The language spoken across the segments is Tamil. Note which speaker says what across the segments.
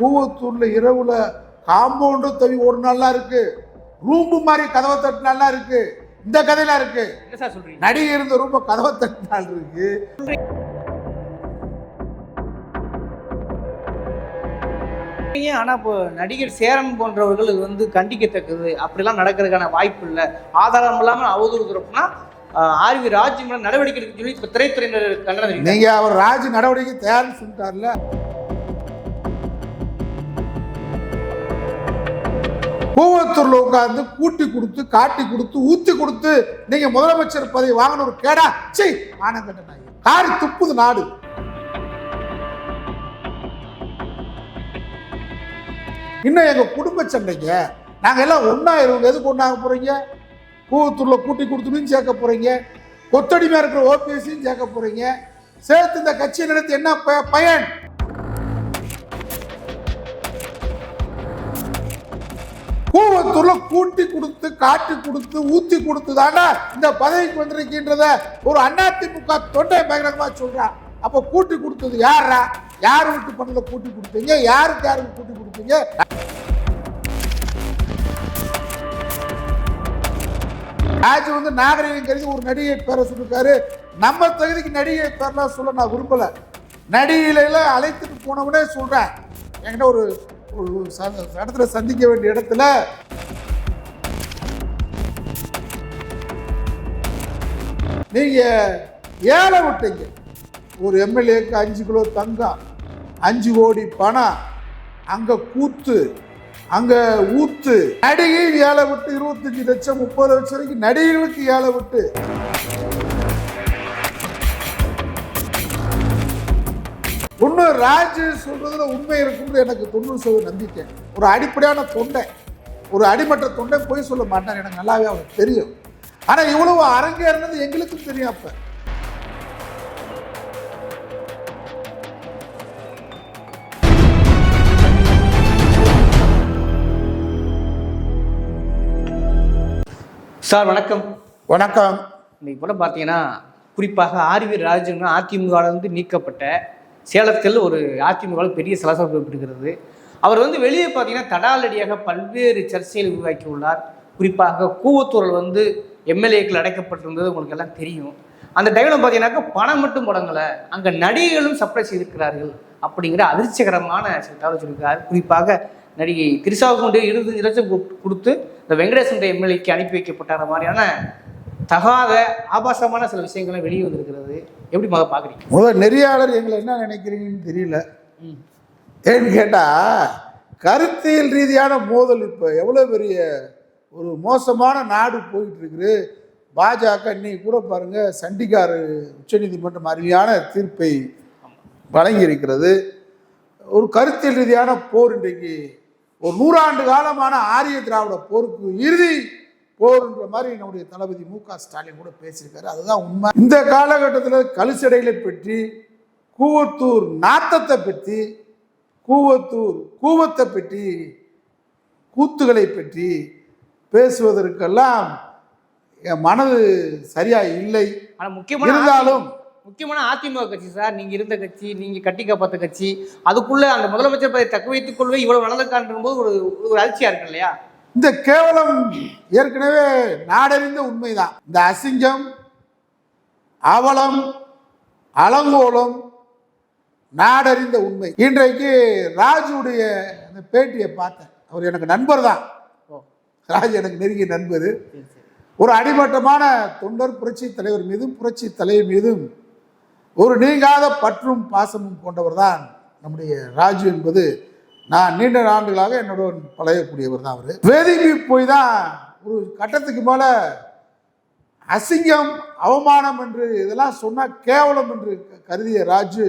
Speaker 1: கூவத்தூர்ல இரவுல காம்பவுண்டு தவி ஒரு நல்லா இருக்கு. ரூம்பு மாதிரி கதவை தட்டு நல்லா இருக்கு. இந்த கதையெல்லாம் இருக்கு. நடிகை இருந்த ரூம்ப கதவை தட்டு நாள் இருக்கு.
Speaker 2: ஏன் ஆனா இப்போ நடிகர் சேரன் போன்றவர்கள் இது வந்து கண்டிக்கத்தக்கது. அப்படிலாம் நடக்கிறதுக்கான வாய்ப்பு இல்லை. ஆதாரம் இல்லாமல் அவதூறு தரப்புனா ஆர்வி ராஜ் மேல நடவடிக்கை எடுக்க சொல்லி இப்போ திரைத்துறையினர் கண்டனம் தெரிவித்தாங்க.
Speaker 1: நீங்க அவர் ராஜ் நடவடிக்கை தயார்னு சொல்லிட்டார்ல. கூவத்தூர்ல உட்கார்ந்து கூட்டி கொடுத்து காட்டி கொடுத்து ஊத்தி கொடுத்து நீங்க முதலமைச்சர் பதவி வாங்கின ஒரு கேடா சீ ஆனங்கட்ட நாய் காரி துப்புது நாடு. இன்னும் எங்க குடும்ப சண்டைங்க. நாங்க எல்லாம் ஒன்னா இருவங்க எதுக்கு ஒண்ணாக போறீங்க? கூவத்தூர்ல கூட்டி கொடுத்துன்னு சேர்க்க போறீங்க. கொத்தடிமையா இருக்கிற ஓபிஎஸ்சியும் சேர்க்க போறீங்க. சேர்த்து இந்த கட்சியை நடத்தி என்ன ப- பயன்? கூவத்தூர்ல கூட்டி கொடுத்து காட்டி கொடுத்து ஊத்தி கொடுத்து தானே இந்த பதவிக்கு வந்திருக்கின்றத ஒரு அதிமுக தொண்டை பகிரங்கமா சொல்றான் அப்ப கூட்டி கொடுத்தது யாரா யார் வீட்டு பண்ணல கூட்டி கொடுத்தீங்க? யாருக்கு யாருக்கு கூட்டி கொடுத்தீங்க? ராஜ் வந்து நாகரிகம் கருதி ஒரு நடிகை பேரை சொல்லிருக்காரு. நம்ம தகுதிக்கு நடிகை பேர்லாம் சொல்ல நான் விரும்பல. நடிகையில அழைத்துட்டு போனவனே சொல்றேன். என்கிட்ட ஒரு இடத்துல சந்திக்க வேண்டிய இடத்துல நீங்க ஏழை விட்டீங்க. ஒரு எம்எல்ஏக்கு அஞ்சு கிலோ தங்கம் அஞ்சு கோடி பணம் அங்க கூத்து அங்க ஊத்து. நடிகை ஏழை விட்டு இருபத்தஞ்சு லட்சம் முப்பது லட்சம் வரைக்கும் நடிகைகளுக்கு ஏழை விட்டு. ஒண்ணு ராஜ் சொல்றதுல உண்மை இருக்கும்னு எனக்கு தொண்ணூறு சதவீத நம்பிக்கை. ஒரு அடிப்படையான தொண்டை. ஒரு அடிமட்ட தொண்டை போய் சொல்ல மாட்டார். எனக்கு நல்லாவே அவனுக்கு தெரியும். ஆனா இவ்வளவு அரங்கேறினது எங்களுக்கும் தெரியும் அப்ப.
Speaker 2: சார் வணக்கம்.
Speaker 1: வணக்கம்.
Speaker 2: இன்னைக்கு கூட பார்த்தீங்கன்னா குறிப்பாக ஆர்வி ராஜன் அதிமுக இருந்து நீக்கப்பட்ட சேலத்தில் ஒரு அதிமுக பெரிய சலசலப்பு ஏற்படுகிறது அவர் வந்து வெளியே பார்த்தீங்கன்னா தடாலடியாக பல்வேறு சர்ச்சைகள் உருவாக்கி உள்ளார் குறிப்பாக கூவத்தூரில் வந்து எம்எல்ஏக்கள் அடைக்கப்பட்டிருந்தது உங்களுக்கு எல்லாம் தெரியும். அந்த டைமில் பார்த்தீங்கன்னாக்கா பணம் மட்டும் முடங்கலை. அங்கே நடிகைகளும் சப்ளை செய்திருக்கிறார்கள் அப்படிங்கிற அதிர்ச்சிகரமான சில தகவல் சொல்லியிருக்கார். குறிப்பாக நடிகை திரிசாவுக்கு கொண்டு இருபது லட்சம் கொடுத்து இந்த வெங்கடேசன் எம்எல்ஏக்கு அனுப்பி வைக்கப்பட்டார மாதிரியான தகாத ஆபாசமான சில விஷயங்கள்லாம் வெளியே வந்திருக்கிறது. எப்படி பார்க்குறீங்க
Speaker 1: முதல் நெறியாளர் எங்களை என்ன நினைக்கிறீங்கன்னு தெரியல. ஏன்னு கேட்டால் கருத்தியல் ரீதியான மோதல் இப்போ எவ்வளோ பெரிய ஒரு மோசமான நாடு போயிட்டு இருக்குது பாஜக இன்னைக்கு கூட பாருங்க சண்டிகார் உச்சநீதிமன்றம் அருமையான தீர்ப்பை வழங்கியிருக்கிறது. ஒரு கருத்தியல் ரீதியான போர் இன்றைக்கு ஒரு நூறாண்டு காலமான ஆரிய திராவிட போருக்கு இறுதி போர்ன்ற மாதிரி நம்முடைய தளபதி மு க ஸ்டாலின் கூட பேசியிருக்காரு. அதுதான் உண்மை. இந்த காலகட்டத்தில் கழுசடைகளை பற்றி கூவத்தூர் நாத்தத்தை பற்றி கூவத்தூர் கூவத்தை பற்றி கூத்துகளை பற்றி பேசுவதற்கெல்லாம் என் மனது சரியா இல்லை.
Speaker 2: ஆனால் முக்கியமான
Speaker 1: இருந்தாலும்
Speaker 2: முக்கியமான அதிமுக கட்சி சார். நீங்க இருந்த கட்சி நீங்க கட்டி காப்பாத்த கட்சி அதுக்குள்ள அந்த முதலமைச்சர் பதவி தக்க வைத்துக் கொள்வே இவ்வளவு நடந்திருக்கான்ற போது ஒரு ஒரு அலட்சியா இருக்கு இல்லையா
Speaker 1: இந்த கேவலம் ஏற்கனவே நாடறிந்த உண்மைதான். இந்த அசிங்கம் அவலம் அலங்கோலம் நாடறிந்த உண்மை. இன்றைக்கு ராஜுடைய அந்த பேட்டியை பார்த்தேன். அவர் எனக்கு நண்பர் தான். ராஜ் எனக்கு நெருங்கிய நண்பர். ஒரு அடிமட்டமான தொண்டர் புரட்சி தலைவர் மீதும் புரட்சி தலைவர் மீதும் ஒரு நீங்காத பற்றும் பாசமும் கொண்டவர் தான் நம்முடைய ராஜு என்பது. நான் நீண்ட ஆண்டுகளாக என்னுடன் பழகக்கூடியவர் தான் அவர். வேதிக்கு போய் தான் ஒரு கட்டத்துக்கு மேல அசிங்கம் அவமானம் என்று இதெல்லாம் சொன்னா கேவலம் என்று கருதிய ராஜு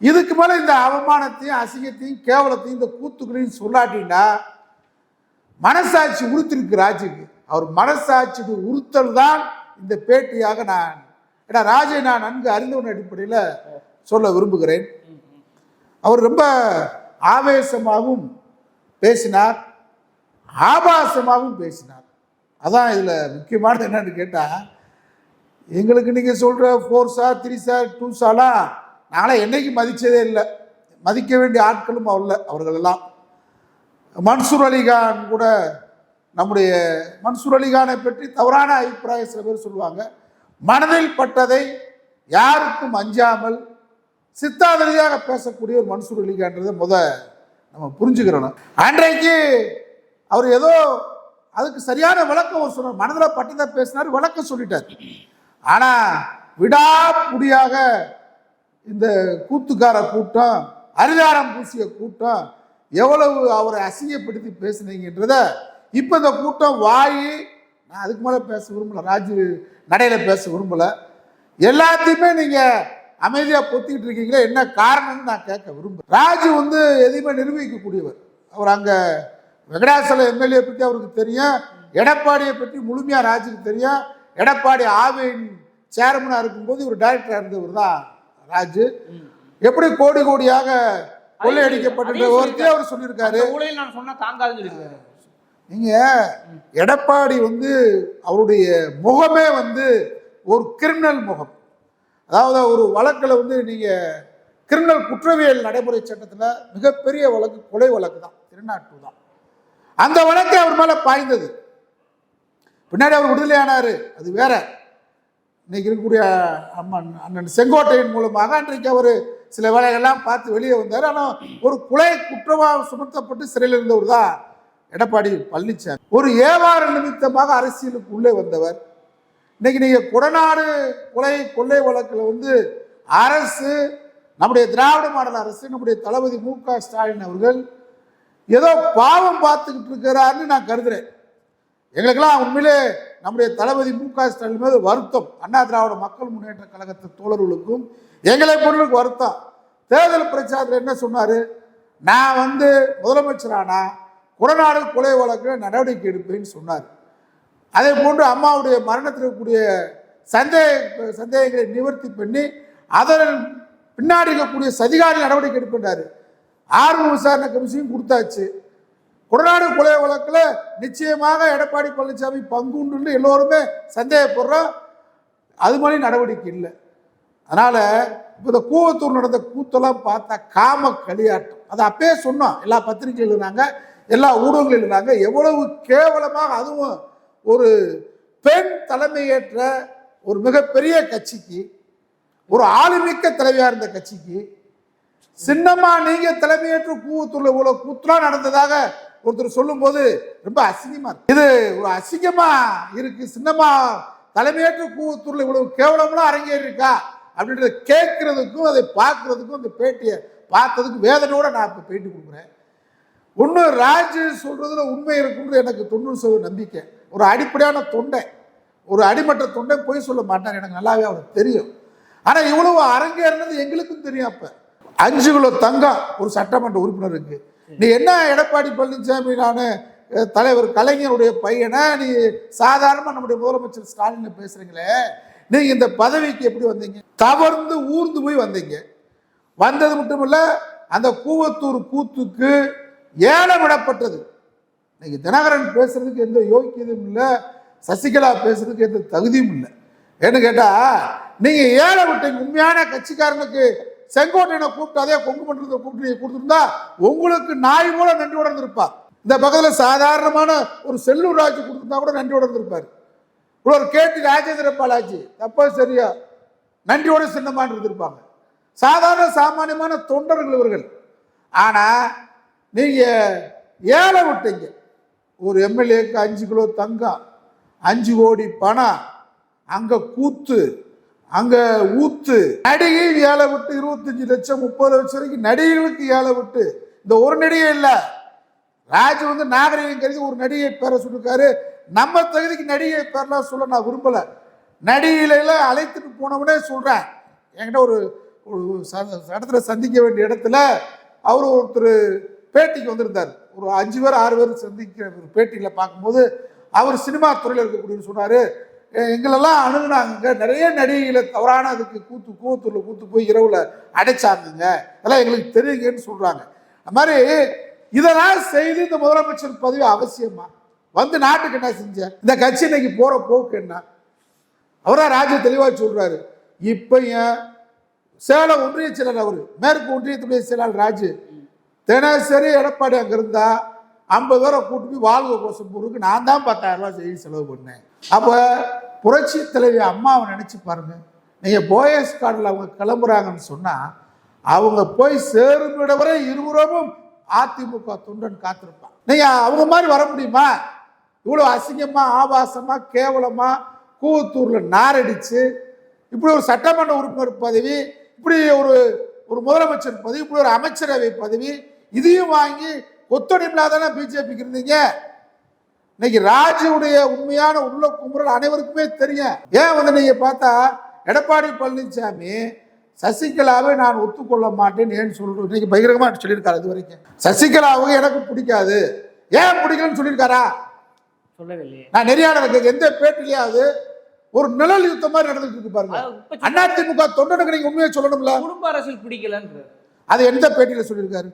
Speaker 1: இதுக்கு மேல இந்த அவமானத்தையும் அசிங்கத்தையும் கேவலத்தையும் இந்த கூத்துக்களையும் சொல்லாட்டினா மனசாட்சி உறுத்திருக்கு ராஜுக்கு. அவர் மனசாட்சிக்கு உறுத்தல் தான் இந்த பேட்டியாக நான் ஏன்னா ராஜை நான் நன்கு அறிந்தவன் அடிப்படையில் சொல்ல விரும்புகிறேன். அவர் ரொம்ப ஆவேசமாகவும் பேசினார் ஆபாசமாகவும் பேசினார். அதான் இதில் முக்கியமானது என்னன்னு கேட்டால் எங்களுக்கு நீங்கள் சொல்கிற four sir three sir two சாலாம் நாங்களாம் என்னைக்கு மதித்ததே இல்லை. மதிக்க வேண்டிய ஆட்களும் அவர்ல அவர்களெல்லாம் மன்சூர் அலிகான் கூட நம்முடைய மன்சூர் அலிகானை பற்றி தவறான அபிப்பிராயம் சில பேர் சொல்லுவாங்க. மனதில் பட்டதை யாருக்கும் அஞ்சாமல் சித்தாந்தரியாக பேசக்கூடிய ஒரு மன்சூர் அலிகான்றதை முத நம்ம புரிஞ்சுக்கிறோம் அன்றைக்கு அவர் ஏதோ அதுக்கு சரியான விளக்கம் ஒரு சொன்னார். மனதில் பட்டதை பேசினார் விளக்கம் சொல்லிட்டார். ஆனால் விடாப்புடியாக இந்த கூத்துக்கார கூட்டம் அரிதாரம் பூசிய கூட்டம் எவ்வளவு அவரை அசிங்கப்படுத்தி பேசுனீங்கன்றத இப்போ இந்த கூட்டம் வாய் நான் அதுக்கு மேலே பேச விரும்பலை ராஜு நடையில் பேச விரும்பலை. எல்லாத்தையுமே நீங்கள் அமைதியாக பொத்திக்கிட்டு இருக்கீங்களே என்ன காரணம்னு நான் கேட்க விரும்புகிறேன் ராஜு வந்து எதையுமே நிரூபிக்கக்கூடியவர் அவர் அங்கே வெங்கடாசல எம்எல்ஏ பற்றி அவருக்கு தெரியும் எடப்பாடியை பற்றி முழுமையாக ராஜுக்கு தெரியும். எடப்பாடி ஆவின் சேர்மனாக இருக்கும்போது இவர் டைரக்டராக இருந்தவர் தான் ராஜு. எப்படி கோடி கோடியாக கொள்ளையடிக்கப்பட்ட ஒருத்தே அவர் சொல்லியிருக்காரு.
Speaker 2: நான் சொன்னா தாங்காதுன்னு சொல்லியிருக்காரு.
Speaker 1: நீங்க எடப்பாடி வந்து அவருடைய முகமே வந்து ஒரு கிரிமினல் முகம். அதாவது ஒரு வழக்கில் வந்து நீங்கள் கிரிமினல் குற்றவியல் நடைமுறை சட்டத்தில் மிகப்பெரிய வழக்கு கொலை வழக்கு தான். திருநாட்டு தான். அந்த வழக்கு அவர் மேலே பாய்ந்தது. பின்னாடி அவர் விடுதலையானாரு. அது வேற. இன்னைக்கு இருக்கக்கூடிய அம்மன் அண்ணன் செங்கோட்டையின் மூலமாக அன்றைக்கு அவர் சில வேலைகள்லாம் பார்த்து வெளியே வந்தார். ஆனால் ஒரு கொலை குற்றமாக சுமத்தப்பட்டு சிறையில் இருந்தவர் தான் எடப்பாடி பழனிசாமி ஒரு ஏவார நிமித்தமாக அரசியலுக்கு உள்ளே வந்தவர் இன்னைக்கு நீங்கள் கொடநாடு கொலை கொள்ளை வழக்கில் வந்து அரசு நம்முடைய திராவிட மாடல் அரசு நம்முடைய தளபதி மு க ஸ்டாலின் அவர்கள் ஏதோ பாவம் பார்த்துக்கிட்டு இருக்கிறாருன்னு நான் கருதுறேன். எங்களுக்கெல்லாம் உண்மையிலே நம்முடைய தளபதி மு க ஸ்டாலின் மீது வருத்தம். அண்ணா திராவிட மக்கள் முன்னேற்ற கழகத்து தோழர்களுக்கும் எங்களை பொருளுக்கு வருத்தம். தேர்தல் பிரச்சாரத்தில் என்ன சொன்னார்? நான் வந்து முதலமைச்சரானா? குடநாடு கொலை வழக்கில் நடவடிக்கை எடுப்பேன்னு சொன்னார். அதே போன்று அம்மாவுடைய மரணத்தில் இருக்கக்கூடிய சந்தேக சந்தேகங்களை நிவர்த்தி பண்ணி அதன் பின்னாடி இருக்கக்கூடிய சதிகாரி நடவடிக்கை எடுக்கின்றார். ஆர்வ விசாரணை கமிஷன் கொடுத்தாச்சு. கொடநாடு கொலை வழக்கில் நிச்சயமாக எடப்பாடி பழனிசாமி பங்குண்டு எல்லோருமே சந்தேகப்படுறோம். அது மாதிரி நடவடிக்கை இல்லை. அதனால் இப்போ இந்த கூவத்தூர் நடந்த கூத்தெல்லாம் பார்த்தா காம களியாட்டம். அதை அப்பயே சொன்னோம். எல்லா பத்திரிகைகள் இருந்தாங்க எல்லா ஊடகங்களும் நாங்கள் எவ்வளவு கேவலமாக அதுவும் ஒரு பெண் தலைமையேற்ற ஒரு மிகப்பெரிய கட்சிக்கு ஒரு ஆளுமிக்க தலைவியாக இருந்த கட்சிக்கு சின்னம்மா நீங்க தலைமையேற்று கூத்துள்ள இவ்வளவு கூத்துலாம் நடந்ததாக ஒருத்தர் சொல்லும்போது ரொம்ப அசிங்கமா இருக்கு. இது ஒரு அசிங்கமா இருக்கு. சின்னம்மா தலைமையேற்று கூத்துள்ள இவ்வளவு கேவலம்லாம் அரங்கேறி இருக்கா அப்படின்றத கேட்கறதுக்கும் அதை பார்க்கறதுக்கும் அந்த பேட்டியை பார்த்ததுக்கு வேதனையோட நான் இப்போ பேட்டி கொடுக்குறேன். ஒன்று ராஜு சொல்றதுல உண்மை இருக்குன்றது எனக்கு தொண்ணூறு சதவீத நம்பிக்கை. ஒரு அடிப்படையான தொண்டை ஒரு அடிமட்ட தொண்டை போய் சொல்ல மாட்டார். எனக்கு நல்லாவே அவருக்கு தெரியும். ஆனால் இவ்வளவு அரங்கேறினது எங்களுக்கும் தெரியும் அப்போ. அஞ்சு கிலோ தங்கம் ஒரு சட்டமன்ற உறுப்பினருக்கு நீ என்ன எடப்பாடி பழனிசாமி நான் தலைவர் கலைஞருடைய பையனை? நீ சாதாரணமாக நம்முடைய முதலமைச்சர் ஸ்டாலின் பேசுகிறீங்களே நீங்க இந்த பதவிக்கு எப்படி வந்தீங்க? தவறுந்து ஊர்ந்து போய் வந்தீங்க. வந்தது மட்டுமல்ல அந்த கூவத்தூர் கூத்துக்கு ஏலம் விடப்பட்டது இன்னைக்கு தினகரன் பேசுறதுக்கு எந்த யோக்கியதும் இல்லை சசிகலா பேசுறதுக்கு எந்த தகுதியும் இல்லை. ஏன்னு கேட்டா நீங்க ஏழை விட்டீங்க உண்மையான கட்சிக்காரனுக்கு செங்கோட்டையனை கூப்பிட்டு அதே கொங்கு மன்றத்தை கூப்பிட்டு கொடுத்துருந்தா உங்களுக்கு நாய் மூலம் நன்றி உணர்ந்திருப்பார். இந்த பக்கத்தில் சாதாரணமான ஒரு செல்லூர் ராஜு கொடுத்துருந்தா கூட நன்றி உணர்ந்திருப்பார். இவ்வளோ ஒரு கேட்டி ராஜேந்திர பாலாஜி தப்பா சரியா நன்றியோட சின்னமான இருந்திருப்பாங்க. சாதாரண சாமானியமான தொண்டர்கள் இவர்கள். ஆனால் நீங்கள் ஏழை விட்டீங்க. ஒரு எம்எல்ஏக்கு அஞ்சு கிலோ தங்கம் அஞ்சு கோடி பணம் அங்கே கூத்து அங்கே ஊத்து. நடிகை ஏழை விட்டு இருபத்தஞ்சு லட்சம் முப்பது லட்சம் வரைக்கும் நடிகைகளுக்கு ஏழை விட்டு. இந்த ஒரு நடிகை இல்லை. ராஜ் வந்து நாகரிகம் கருதி ஒரு நடிகை பேரை சொல்லிருக்காரு. நம்ம தகுதிக்கு நடிகை பேர்லாம் சொல்ல நான் விரும்பலை. நடிகையில அழைத்துட்டு போனவனே சொல்கிறேன் என்கிட்ட ஒரு ஒரு இடத்துல சந்திக்க வேண்டிய இடத்துல அவர் ஒருத்தர் பேட்டிக்கு வந்திருந்தார். ஒரு அஞ்சு பேர் ஆறு பேர் சந்திக்கிற ஒரு பேட்டியில் பார்க்கும்போது அவர் சினிமா துறையில் இருக்கக்கூடியன்னு சொன்னார் எங்களெல்லாம் அணுகுனாங்க நிறைய நடிகைகளை தவறான அதுக்கு கூத்து கூத்தூரில் கூத்து போய் இரவில் அடைச்சாங்கங்க. அதெல்லாம் எங்களுக்கு தெரியுங்கன்னு சொல்கிறாங்க அது மாதிரி இதெல்லாம் செய்து இந்த முதலமைச்சர் பதவி அவசியமா? வந்து நாட்டுக்கு என்ன செஞ்ச? இந்த கட்சி இன்னைக்கு போகிற போக்கு என்ன? அவராக ராஜு தெளிவாக சொல்கிறாரு இப்போ ஏன் சேலம் ஒன்றிய செயலாளர் அவர் மேற்கு ஒன்றியத்துடைய செயலாளர் ராஜு தினசரி எடப்பாடி அங்கே இருந்தா ஐம்பது பேரை கூட்டு போய் வாழ்க கோசம்பூருக்கு நான் தான் பத்தாயிரம் ரூபாய் செய்தி செலவு பண்ணேன். அப்போ புரட்சி தலைவி அம்மாவை நினச்சி பாருங்க. நீங்கள் போயஸ் கார்டில் அவங்க கிளம்புறாங்கன்னு சொன்னால் அவங்க போய் சேரும் இடவரை வரை இருபுறமும் அதிமுக தொண்டன் காத்திருப்பான் நீங்கள் அவங்க மாதிரி வர முடியுமா? இவ்வளோ அசிங்கமாக ஆபாசமாக கேவலமாக கூவத்தூரில் நாரடிச்சு இப்படி ஒரு சட்டமன்ற உறுப்பினர் பதவி இப்படி ஒரு ஒரு முதலமைச்சர் பதவி இப்படி ஒரு அமைச்சரவை பதவி இதையும் வாங்கி கொத்தடிமையில தானே பிஜேபிக்கு இருந்தீங்க? இன்னைக்கு ராஜுடைய உண்மையான உள்ள குமுறல் அனைவருக்குமே தெரியும். ஏன் வந்து நீங்க பார்த்தா எடப்பாடி பழனிசாமி சசிகலாவை நான் ஒத்துக்கொள்ள மாட்டேன் ஏன்னு சொல்றேன் இன்னைக்கு பகிரங்கமா சொல்லியிருக்காரு இது வரைக்கும்? சசிகலாவை எனக்கு பிடிக்காது. ஏன் பிடிக்கலன்னு சொல்லியிருக்காரா?
Speaker 2: சொல்லவே இல்லையே
Speaker 1: நான் நெறியாளருக்கு எந்த பேட்டிலையாவது ஒரு நிழல் யுத்தம் மாதிரி நடந்துட்டு இருக்கு பாருங்க. அதிமுக தொண்டனுக்கு நீங்க உண்மையை சொல்லணும்ல?
Speaker 2: குடும்ப அரசியல் பிடிக்கலன்றது
Speaker 1: அது எந்த பேட்டியில சொல்லியிருக்காரு?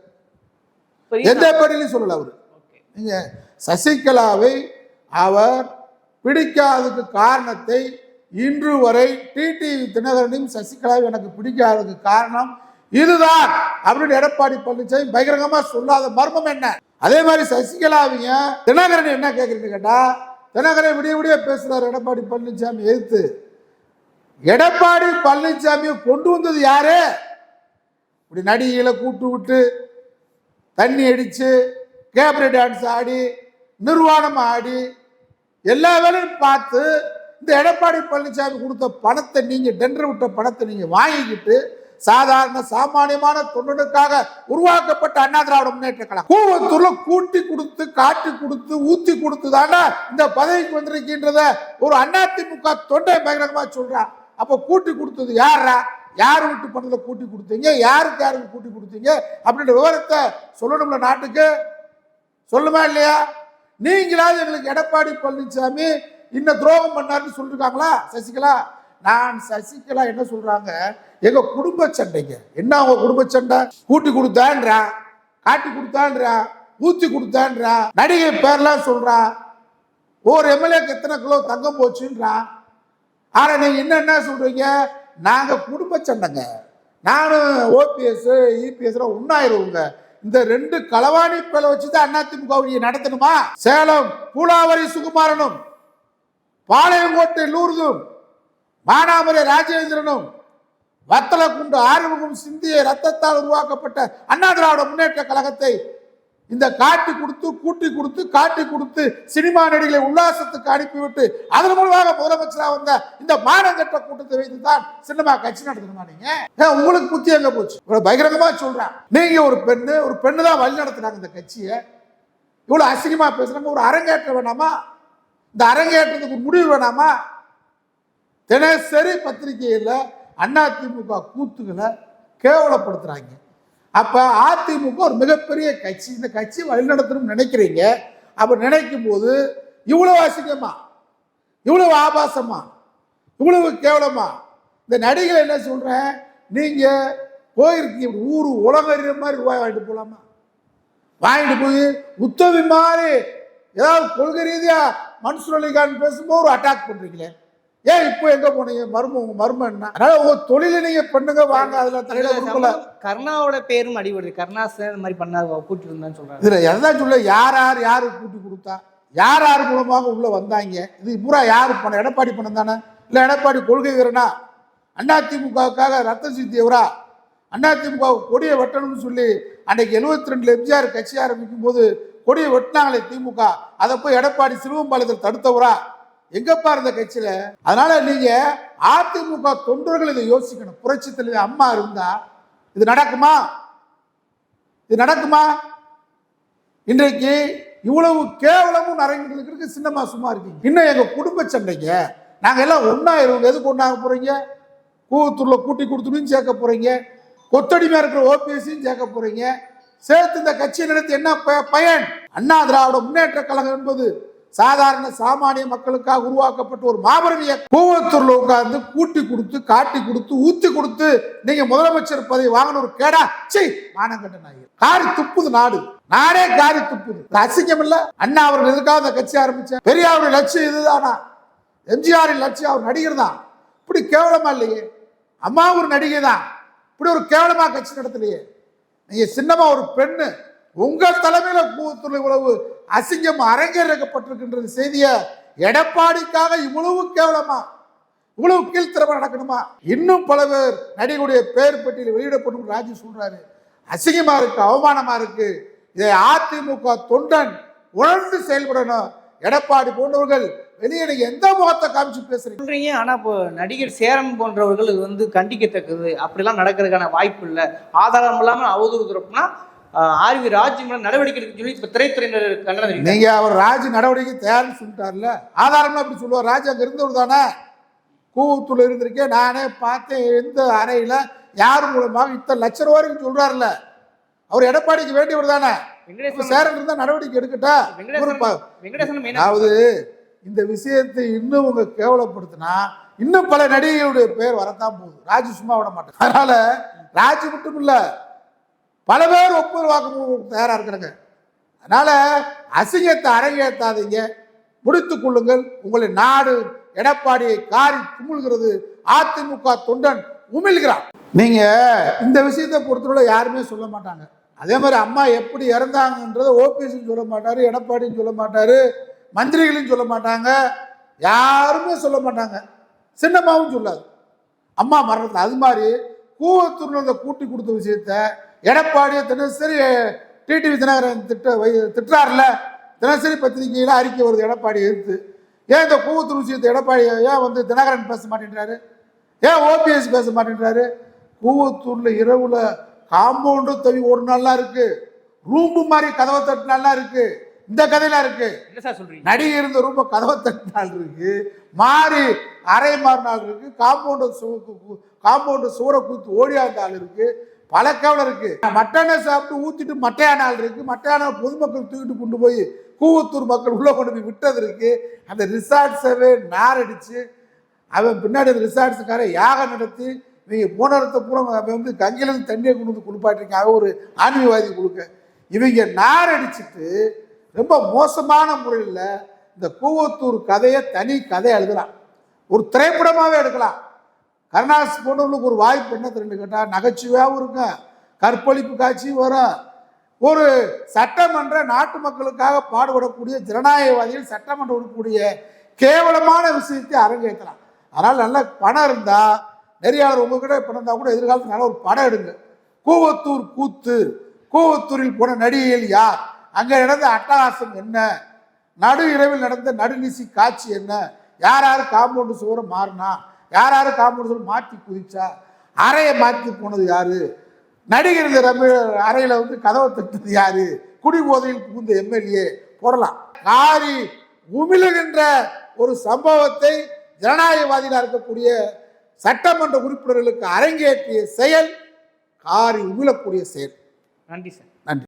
Speaker 1: எந்த பேட்டிலையும் சொல்லல அவரு.
Speaker 2: Okay.
Speaker 1: நீங்க சசிகலாவை அவர் பிடிக்காததுக்கு காரணத்தை இன்று வரை டிடிவி தினகரனையும் சசிகலாவை எனக்கு பிடிக்காததுக்கு காரணம் இதுதான் அப்படின்னு எடப்பாடி பழனிசாமி பகிரங்கமா சொல்லாத மர்மம் என்ன? அதே மாதிரி சசிகலாவையும் தினகரன் என்ன கேட்குறீங்க கேட்டா தினகரன் விடிய விடிய பேசுறாரு எடப்பாடி பழனிசாமி எதிர்த்து. எடப்பாடி பழனிசாமியை கொண்டு வந்தது யாரு? இப்படி நடிகைகளை கூட்டு விட்டு தண்ணி அடித்து கேப்ரி டான்ஸ் ஆடி நிர்வாணம் ஆடி எல்லா வேலையும் பார்த்து இந்த எடப்பாடி பழனிசாமி கொடுத்த பணத்தை நீங்கள் டெண்டர் விட்ட பணத்தை நீங்கள் வாங்கிக்கிட்டு சாதாரண சாமானியமான தொண்டனுக்காக உருவாக்கப்பட்ட அண்ணா திராவிட முன்னேற்ற கழகம். கூவத்தூர்ல கூட்டி கொடுத்து காட்டி கொடுத்து ஊத்தி கொடுத்து தானே இந்த பதவிக்கு வந்திருக்கின்றத ஒரு அதிமுக தொண்டை பகிரங்கமா சொல்றான் அப்ப கூட்டி கொடுத்தது யாரா யார் விட்டு பணத்தை கூட்டி கொடுத்தீங்க? யாருக்கு யாருக்கு கூட்டி கொடுத்தீங்க அப்படின்ற விவரத்தை சொல்லணும்ல நாட்டுக்கு? சொல்லுமா இல்லையா? நீங்களாவது எங்களுக்கு எடப்பாடி பழனிசாமி இன்ன துரோகம் பண்ணாருன்னு சொல்லிருக்காங்களா? சசிகலா? நான் சசிகலா என்ன சொல்றாங்க? எங்க குடும்ப சண்டைங்க. என்ன அவங்க குடும்ப சண்டை? கூட்டி கொடுத்தான்றா. காட்டி கொடுத்தான்றா. ஊத்தி கொடுத்தான்றா. நடிகை பேர்லாம் சொல்றா. ஒரு எம்எல்ஏக்கு எத்தனை கிலோ தங்கம் போச்சுன்றா. ஆனா நீங்க என்ன என்ன சொல்றீங்க? நாங்க குடும்ப சண்டைங்க. நானும் ஓபிஎஸ் இபிஎஸ் ஒன்னாயிருவோங்க இந்த ரெண்டு களவாணி பேல வச்சுதான் அதிமுக நடத்தணுமா? சேலம் பூலாவரி சுகுமாரனும் பாளையங்கோட்டை லூர்தும் மானாமரை ராஜேந்திரனும் வத்தலக்குண்டு ஆறுமுகம் சிந்திய ரத்தத்தால் உருவாக்கப்பட்ட அண்ணா திராவிட முன்னேற்ற கழகத்தை இந்த காட்டி கொடுத்து கூட்டி கொடுத்து காட்டி கொடுத்து சினிமா நடிகளை உல்லாசத்துக்கு அனுப்பிவிட்டு அதன் மூலமாக முதலமைச்சராக வந்த இந்த மானங்கட்ட கூட்டத்தை வைத்து தான் சினிமா கட்சி நடத்தணுமா நீங்க? ஏன் உங்களுக்கு புத்தி எங்க போச்சு? இவ்வளவு பகிரங்கமா சொல்றேன். நீங்க ஒரு பெண்ணு ஒரு பெண்ணு தான் வழி நடத்துனாங்க இந்த கட்சியை. இவ்வளவு அசிங்கமா பேசுறாங்க ஒரு அரங்கேற்றம் வேணாமா? இந்த அரங்கேற்றத்துக்கு முடிவு வேணாமா? தினசரி பத்திரிகையில் அதிமுக கூத்துக்களை கேவலப்படுத்துறாங்க. அப்போ அதிமுக ஒரு மிகப்பெரிய கட்சி. இந்த கட்சி வழிநடத்தணும்னு நினைக்கிறீங்க. அப்போ நினைக்கும் போது இவ்வளவு அசிங்கமா? இவ்வளவு ஆபாசமா? இவ்வளவு கேவலமா? இந்த நடிகர் என்ன சொல்றேன்? நீங்க போயிருக்கீங்க. ஊர் உலகறிய மாதிரி ரூபாய் வாங்கிட்டு போகலாமா வாங்கிட்டு போய் உத்தவி மாதிரி ஏதாவது கொள்கை ரீதியா மன்சூர் அலிகான் பேசும்போது ஒரு அட்டாக் பண்றீங்களே. ஏன் இப்போ எங்க போனீங்க? மர்மம் உங்க மர்மம் என்ன? அதனால உங்க தொழிலை நீங்க பண்ணுங்க வாங்க. அதுல தலையில கொடுக்கல.
Speaker 2: கருணாவோட பேரும் அடிபடுது. கருணாசன் இந்த மாதிரி பண்ணாரு கூட்டிட்டு இருந்தான்னு சொல்றாரு
Speaker 1: இதுல எதான் சொல்ல? யார் யார் யாரு கூட்டி கொடுத்தா? யார் யார் மூலமாக உள்ள வந்தாங்க? இது பூரா யாரு பணம் எடப்பாடி பணம் தானே? இல்ல எடப்பாடி கொள்கை வீரனா அதிமுகவுக்காக ரத்தம் சித்தியவரா? அதிமுக கொடியை வெட்டணும்னு சொல்லி அன்னைக்கு எழுபத்தி ரெண்டுல எம்ஜிஆர் கட்சி ஆரம்பிக்கும் போது கொடியை வெட்டினாங்களே திமுக. அதை போய் எடப்பாடி சிறுவம்பாளையத்தில் தடுத்தவரா? எங்கப்பா இருந்த கட்சியில? அதனால நீங்க அதிமுக தொண்டர்கள் இதை யோசிக்கணும். புரட்சி தலைவர் அம்மா இருந்தா இது நடக்குமா? இது நடக்குமா? இன்றைக்கு இவ்வளவு கேவலமும் நிறைஞ்சிருக்கு சின்னமா சும்மா இருக்கீங்க. இன்னும் எங்க குடும்ப சண்டைங்க. நாங்க எல்லாம் ஒன்னா இருவங்க எதுக்கு ஒன்னாக போறீங்க? கூவத்தூர்ல கூட்டி கொடுத்துடும் சேர்க்க போறீங்க. கொத்தடிமையா இருக்கிற ஓபிஎஸ்சியும் சேர்க்க போறீங்க. சேர்த்து இந்த கட்சியை நடத்தி என்ன ப- பயன்? அண்ணா திராவிட முன்னேற்ற கழகம் என்பது சாதாரண சாமானிய மக்களுக்காக உருவாக்கப்பட்ட ஒரு மாபெரும் இயக்கம். கூவத்தூர்ல உட்கார்ந்து கூட்டி கொடுத்து காட்டி கொடுத்து ஊத்தி கொடுத்து நீங்க முதலமைச்சர் பதவி வாங்கின ஒரு கேடா சி மானங்கட்ட நாயர் காரி துப்புது நாடு. நாடே காரி துப்புது. அசிங்கம் இல்ல. அண்ணா அவர்கள் எதுக்காக அந்த கட்சி ஆரம்பிச்சேன் பெரியாருடைய லட்சியம் இதுதானா? எம்ஜிஆரின் லட்சியம் அவர் நடிகர் தான் இப்படி கேவலமா இல்லையே? அம்மா ஒரு நடிகை தான் இப்படி ஒரு கேவலமா கட்சி நடத்தலையே? நீங்க சின்னமா ஒரு பெண்ணு. உங்க தலைமையில கூத்துல இவ்வளவு அசிங்கம் அரங்கேறப்பட்டிருக்கின்ற செய்திய எடப்பாடிக்காக இவ்வளவு கேவலமா இவ்வளவு கீழ்த்திறமா நடக்கணுமா? இன்னும் பல பேர் நடிகருடைய பேர் பட்டியலில் வெளியிடப்படும் ராஜி சொல்றாரு. அசிங்கமா இருக்கு அவமானமா இருக்கு. இதை அதிமுக தொண்டன் உணர்ந்து செயல்படணும். எடப்பாடி போன்றவர்கள் வெளியே எந்த முகத்தை காமிச்சு பேசுறீங்க?
Speaker 2: ஆனா இப்போ நடிகர் சேரன் போன்றவர்கள் இது வந்து கண்டிக்கத்தக்கது. அப்படிலாம் நடக்கிறதுக்கான வாய்ப்பு இல்லை. ஆதாரம் இல்லாமல் அவதூறு ஆர்வி ராஜ் மேல நடவடிக்கை எடுக்க சொல்லி இப்ப திரைத்துறையினர் கண்டனம் தெரிவித்தாங்க.
Speaker 1: நீங்க அவர் ராஜ் நடவடிக்கை தயார்னு சொல்லிட்டார்ல. ஆதாரம்லாம் அப்படி சொல்லுவார். ராஜ் அங்க இருந்தவர் தானே? கூவத்தூர்ல இருந்திருக்கேன் நானே பார்த்தேன் எந்த அறையில யார் மூலமாக இத்தனை லட்சம் ரூபா வரைக்கும் சொல்றாருல. அவர் எடப்பாடிக்கு வேண்டியவர் தானே? சேரன் இருந்தா நடவடிக்கை எடுக்கட்டா? அதாவது இந்த விஷயத்தை இன்னும் உங்க கேவலப்படுத்தினா இன்னும் பல நடிகைகளுடைய பேர் வரத்தான் போகுது. ராஜ் சும்மா விட மாட்டேன் அதனால ராஜ் மட்டும் இல்ல பல பேர் ஒப்புதல் வாக்கு தயாராக இருக்கிறாங்க. அதனால் அசிங்கத்தை அரங்கேற்றாதீங்க முடித்து கொள்ளுங்கள். உங்களை நாடு எடப்பாடியை காரி துமிழ்கிறது அதிமுக தொண்டன் உமிழ்கிறான் நீங்கள் இந்த விஷயத்தை பொறுத்தவரை யாருமே சொல்ல மாட்டாங்க. அதே மாதிரி அம்மா எப்படி இறந்தாங்கன்றதை ஓபிஎஸ்ன்னு சொல்ல மாட்டார் எடப்பாடின்னு சொல்ல மாட்டார் மந்திரிகளும் சொல்ல மாட்டாங்க. யாருமே சொல்ல மாட்டாங்க. சின்னம்மாவும் சொல்லாது. அம்மா மரணத்தில் அது மாதிரி கூவத்தூர்ல கூட்டி கொடுத்த விஷயத்த எடப்பாடியை தினசரி டிடிவி தினகரன் திட்ட வை திட்டுறாருல தினசரி பத்திரிகையில் அறிக்கை வருது எடப்பாடி எதிர்த்து. ஏன் இந்த கூவத்தூர் விஷயத்தை எடப்பாடி ஏன் வந்து தினகரன் பேச மாட்டேன்றாரு? ஏன் ஓபிஎஸ் பேச மாட்டேன்றாரு? கூவத்தூர்ல இரவுல காம்பவுண்டு தவி ஒரு நாள்லாம் இருக்கு. ரூம்பு மாதிரி கதவை தட்டினாலாம் இருக்கு. இந்த கதையெல்லாம் இருக்கு.
Speaker 2: என்ன சார் சொல்றீங்க?
Speaker 1: நடிகை இருந்த ரொம்ப கதவை தட்டினால் இருக்கு. மாறி அரை மாறினால் இருக்கு. காம்பவுண்டு காம்பவுண்டு சுவரை கூத்து ஓடியாந்த ஆள் இருக்கு. பல கவலை இருக்கு. மட்டனை சாப்பிட்டு ஊத்திட்டு மட்டையான ஆள் இருக்கு. மட்டையான பொதுமக்கள் தூக்கிட்டு கொண்டு போய் கூவத்தூர் மக்கள் உள்ள கொண்டு போய் விட்டது இருக்கு. அந்த ரிசார்ட்ஸவே நாரடிச்சு அவன் பின்னாடி அந்த ரிசார்ட்ஸுக்கார யாகம் நடத்தி இவங்க போனரத்தை பூரா அவன் வந்து கங்கையிலேருந்து தண்ணியை கொண்டு வந்து குளிப்பாட்டிருக்காங்க அவன் ஒரு ஆன்மீகவாதி கொடுக்க இவங்க நாரடிச்சிட்டு ரொம்ப மோசமான முறையில் இந்த கூவத்தூர் கதையை தனி கதை எழுதலாம். ஒரு திரைப்படமாகவே எடுக்கலாம். கருணாஸ் போனவங்களுக்கு ஒரு வாய்ப்பு என்ன தெரிஞ்சு கேட்டால் நகைச்சுவையாகவும் இருக்கும் கற்பழிப்பு காட்சியும் வரும். ஒரு சட்டமன்ற நாட்டு மக்களுக்காக பாடுபடக்கூடிய ஜனநாயகவாதிகள் சட்டமன்றம் இருக்கக்கூடிய கேவலமான விஷயத்தை அரங்கேற்றலாம். அதனால் நல்ல பணம் இருந்தால் நெறியாளர் உங்ககிட்ட பணம் இருந்தால் கூட எதிர்காலத்தில் நல்ல ஒரு படம் எடுங்க. கூவத்தூர் கூத்து கூவத்தூரில் போன நடிகைகள் யார்? அங்கே நடந்த அட்டகாசம் என்ன? நடு இரவில் நடந்த நடுநிசி காட்சி என்ன? யார் யார் காம்பவுண்டு சுவரம் மாறினா? யார் யார் காம்பவுண்டு மாற்றி குதிச்சா? அறையை மாற்றி போனது யாரு? நடிகர் இந்த அறையில் வந்து கதவை தட்டுறது யாரு? குடி போதையில் புகுந்த எம்எல்ஏ போடலாம். காரி உமிழுகின்ற ஒரு சம்பவத்தை ஜனநாயகவாதியாக இருக்கக்கூடிய சட்டமன்ற உறுப்பினர்களுக்கு அரங்கேற்றிய செயல் காரி உமிழக்கூடிய செயல்.
Speaker 2: நன்றி சார்.